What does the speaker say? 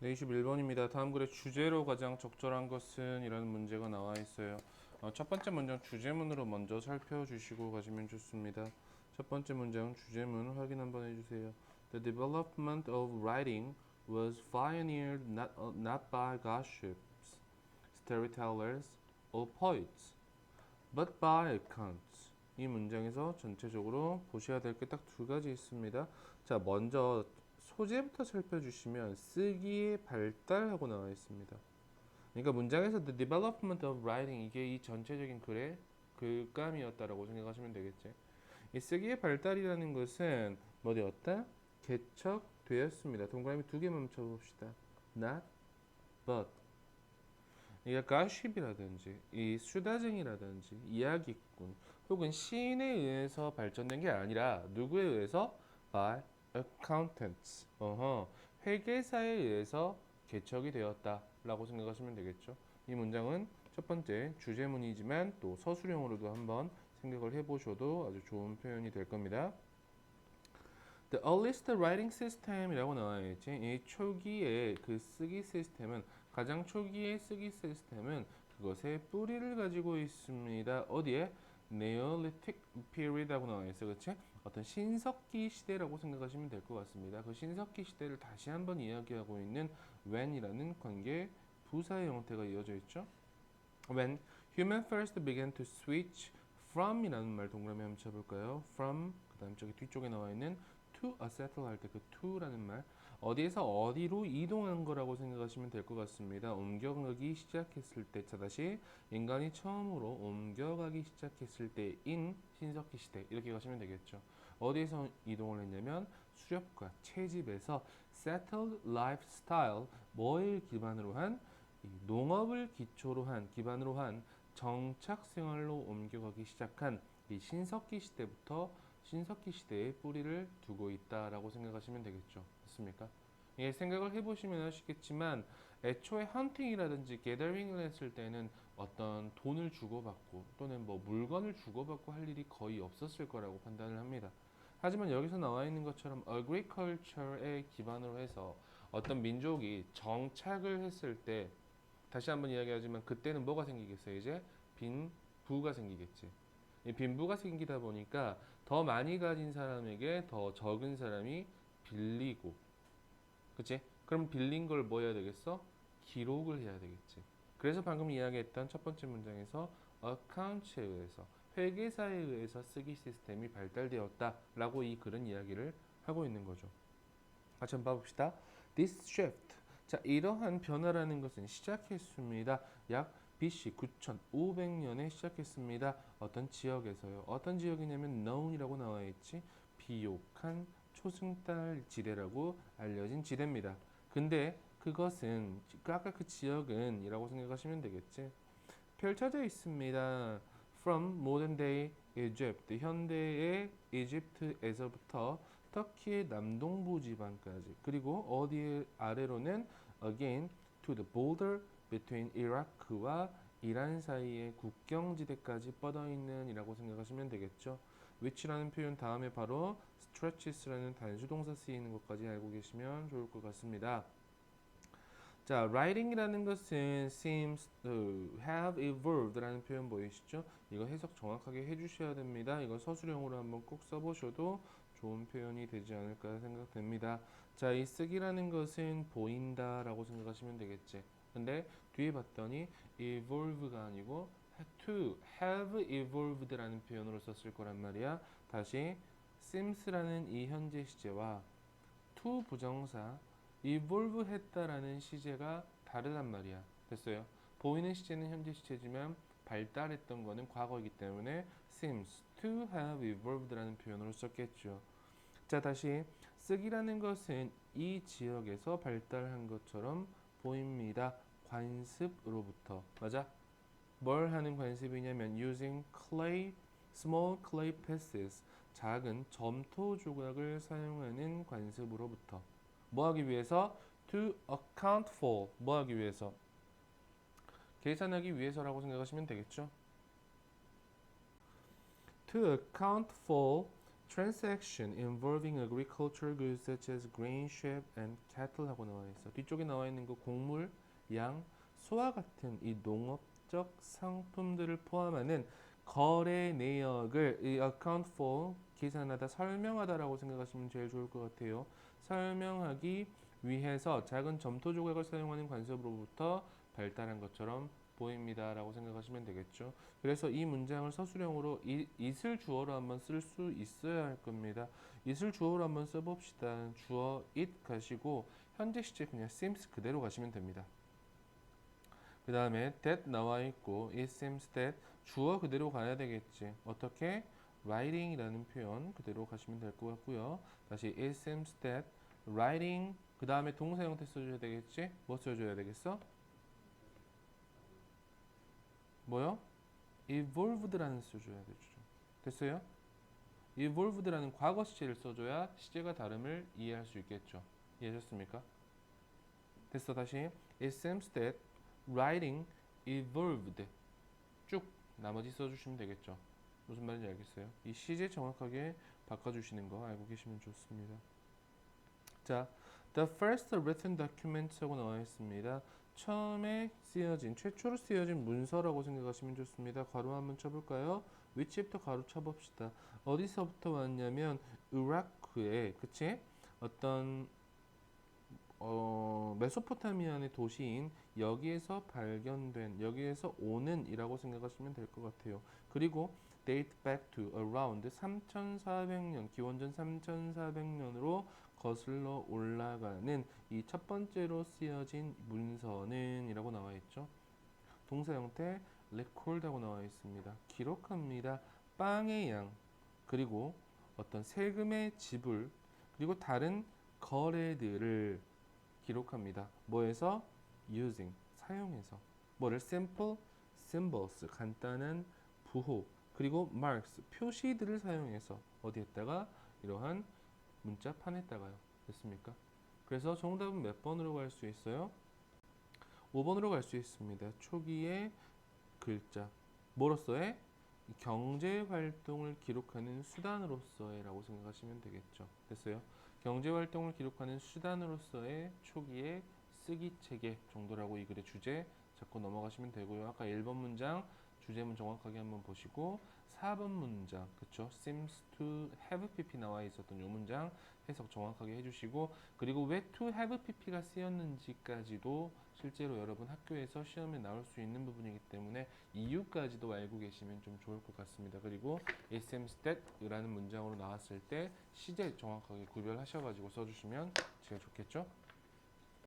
네, 21번입니다. 다음 글의 주제로 가장 적절한 것은 이라는 문제가 나와 있어요. 어, 첫 번째 문장 주제문으로 먼저 살펴주시고 가시면 좋습니다. 첫 번째 문장 주제문 확인 한번 해주세요. The development of writing was pioneered not, uh, not by gossips, storytellers, or poets, but by accounts. 이 문장에서 전체적으로 보셔야 될 게 딱 두 가지 있습니다. 자, 먼저 소재부터 살펴주시면 쓰기의 발달하고 나와 있습니다. 그러니까 문장에서 the development of writing 이게 이 전체적인 글의 글감이었다라고 생각하시면 되겠지. 이 쓰기의 발달이라는 것은 뭐 되었다? 개척되었습니다. 동그라미 두 개 멈춰봅시다. not, but. 이게 가십이라든지 이 수다쟁이라든지 이야기꾼 혹은 시인에 의해서 발전된 게 아니라 누구에 의해서 by accountants 어허 회계사에 의해서 개척이 되었다 라고 생각하시면 되겠죠. 이 문장은 첫 번째 주제문이지만 또 서술형으로도 한번 생각을 해보셔도 아주 좋은 표현이 될 겁니다. The earliest writing system이라고 나와 있지. 이 초기의 그 쓰기 시스템은 가장 초기의 쓰기 시스템은 그것의 뿌리를 가지고 있습니다. 어디에? Neolithic period라고 나와 있어, 그렇지? 어떤 신석기 시대라고 생각하시면 될 것 같습니다. 그 신석기 시대를 다시 한번 이야기하고 있는 when이라는 관계 부사의 형태가 이어져 있죠. When human first began to switch from이라는 말 동그라미 한번 쳐볼까요? From 그 다음 저기 뒤쪽에 나와 있는 to a settle 할 때 그 to라는 말 어디에서 어디로 이동한 거라고 생각하시면 될 것 같습니다. 옮겨가기 시작했을 때, 자 다시 인간이 처음으로 옮겨가기 시작했을 때인 신석기 시대 이렇게 가시면 되겠죠. 어디에서 이동을 했냐면 수렵과 채집에서 settled lifestyle 뭐를 기반으로 한이 농업을 기초로 한 기반으로 한 정착 생활로 옮겨가기 시작한 이 신석기 시대부터 신석기 시대에 뿌리를 두고 있다라고 생각하시면 되겠죠. 맞습니까? 예, 생각을 해보시면 아시겠지만 애초에 헌팅이라든지 게더링을 했을 때는 어떤 돈을 주고받고 또는 뭐 물건을 주고받고 할 일이 거의 없었을 거라고 판단을 합니다. 하지만 여기서 나와 있는 것처럼 agriculture에 기반으로 해서 어떤 민족이 정착을 했을 때 다시 한번 이야기하지만 그때는 뭐가 생기겠어요? 이제 빈 부가 생기겠지. 이 빈부가 생기다 보니까 더 많이 가진 사람에게 더 적은 사람이 빌리고, 그치? 그럼 빌린 걸 뭐 해야 되겠어? 기록을 해야 되겠지. 그래서 방금 이야기했던 첫 번째 문장에서 accounts에 의해서 회계사에 의해서 쓰기 시스템이 발달되었다라고 이 글은 이야기를 하고 있는 거죠. 같이 한번 봐봅시다. This shift. 자, 이러한 변화라는 것은 시작했습니다. 약 BC 9500년에 시작했습니다. 어떤 지역에서요. 어떤 지역이냐면 known이라고 나와 있지. 비옥한 초승달 지대라고 알려진 지대입니다. 근데 그것은 그 아까 그 지역은 이라고 생각하시면 되겠지. 펼쳐져 있습니다. From modern day Egypt, 현대의 이집트에서부터 터키의 남동부 지방까지 그리고 어디 아래로는 again to the border between 이라크와 이란 사이의 국경지대까지 뻗어 있는 이라고 생각하시면 되겠죠. Which라는 표현 다음에 바로 stretches라는 단수동사 쓰이는 것까지 알고 계시면 좋을 것 같습니다. 자, writing이라는 것은 seems to have evolved라는 표현 보이시죠? 이거 해석 정확하게 해주셔야 됩니다. 이거 서술형으로 한번 꼭 써보셔도 좋은 표현이 되지 않을까 생각됩니다. 자, 이 쓰기라는 것은 보인다라고 생각하시면 되겠지. 근데 뒤에 봤더니 evolve가 아니고 to have evolved라는 표현으로 썼을 거란 말이야. 다시 seems라는 이 현재 시제와 to 부정사 evolve 했다라는 시제가 다르단 말이야. 됐어요? 보이는 시제는 현재 시제지만 발달했던 거는 과거이기 때문에 seems to have evolved라는 표현으로 썼겠죠. 자, 다시 쓰기라는 것은 이 지역에서 발달한 것처럼 보입니다. 관습으로부터. 맞아? 뭘 하는 관습이냐면 using clay small clay pieces 작은 점토 조각을 사용하는 관습으로부터 뭐 하기 위해서 to account for 뭐 하기 위해서 계산하기 위해서라고 생각하시면 되겠죠. to account for transaction involving agricultural goods such as grain, sheep and cattle 하고 나와 있어. 뒤쪽에 나와 있는 그 곡물, 양, 소와 같은 이 농업 적 상품들을 포함하는 거래 내역을 이 account for 계산하다 설명하다라고 생각하시면 제일 좋을 것 같아요. 설명하기 위해서 작은 점토 조각을 사용하는 관습으로부터 발달한 것처럼 보입니다 라고 생각하시면 되겠죠. 그래서 이 문장을 서술형으로 이, it을 주어로 한번 쓸 수 있어야 할 겁니다. it을 주어로 한번 써봅시다. 주어 it 가시고 현재 시제 그냥 seems 그대로 가시면 됩니다. 그 다음에 that 나와 있고 it seems that 주어 그대로 가야 되겠지. 어떻게? writing이라는 표현 그대로 가시면 될 것 같고요. 다시 it seems that writing 그 다음에 동사 형태 써줘야 되겠지? 뭐 써줘야 되겠어? 뭐요? evolved라는 써줘야 되죠. 됐어요? evolved라는 과거 시제를 써줘야 시제가 다름을 이해할 수 있겠죠. 이해하셨습니까? 됐어 다시 it seems that writing evolved 쭉 나머지 써주시면 되겠죠. 무슨 말인지 알겠어요? 이 시제 정확하게 바꿔주시는 거 알고 계시면 좋습니다. 자, the first written documents라고 나와 있습니다. 처음에 쓰여진 최초로 쓰여진 문서라고 생각하시면 좋습니다. 가로 한번 쳐볼까요? 위치부터 가로 쳐봅시다. 어디서부터 왔냐면 이라크의 그치? 어떤 어, 메소포타미아의 도시인 여기에서 발견된 여기에서 오는이라고 생각하시면 될 것 같아요. 그리고 date back to around 3,400년 기원전 3,400년으로 거슬러 올라가는 이 첫 번째로 쓰여진 문서는이라고 나와 있죠. 동사 형태 record하고 나와 있습니다. 기록합니다. 빵의 양 그리고 어떤 세금의 지불 그리고 다른 거래들을 기록합니다. 뭐에서 using 사용해서 뭐를 simple symbols 간단한 부호 그리고 marks 표시들을 사용해서 어디에다가 이러한 문자판에다가요. 됐습니까? 그래서 정답은 몇 번으로 갈 수 있어요? 5번으로 갈 수 있습니다. 초기의 글자 뭐로서의 경제 활동을 기록하는 수단으로서의라고 생각하시면 되겠죠. 됐어요? 경제 활동을 기록하는 수단으로서의 초기의 쓰기 체계 정도라고 이 글의 주제 잡고 넘어가시면 되고요. 아까 1번 문장 주제문 정확하게 한번 보시고 4번 문장 그쵸? seems to have pp 나와 있었던 이 문장 해석 정확하게 해주시고 그리고 왜 to have pp가 쓰였는지까지도 실제로 여러분 학교에서 시험에 나올 수 있는 부분이기 때문에 이유까지도 알고 계시면 좀 좋을 것 같습니다. 그리고 it seems that이라는 문장으로 나왔을 때 시제 정확하게 구별하셔가지고 써주시면 제일 좋겠죠?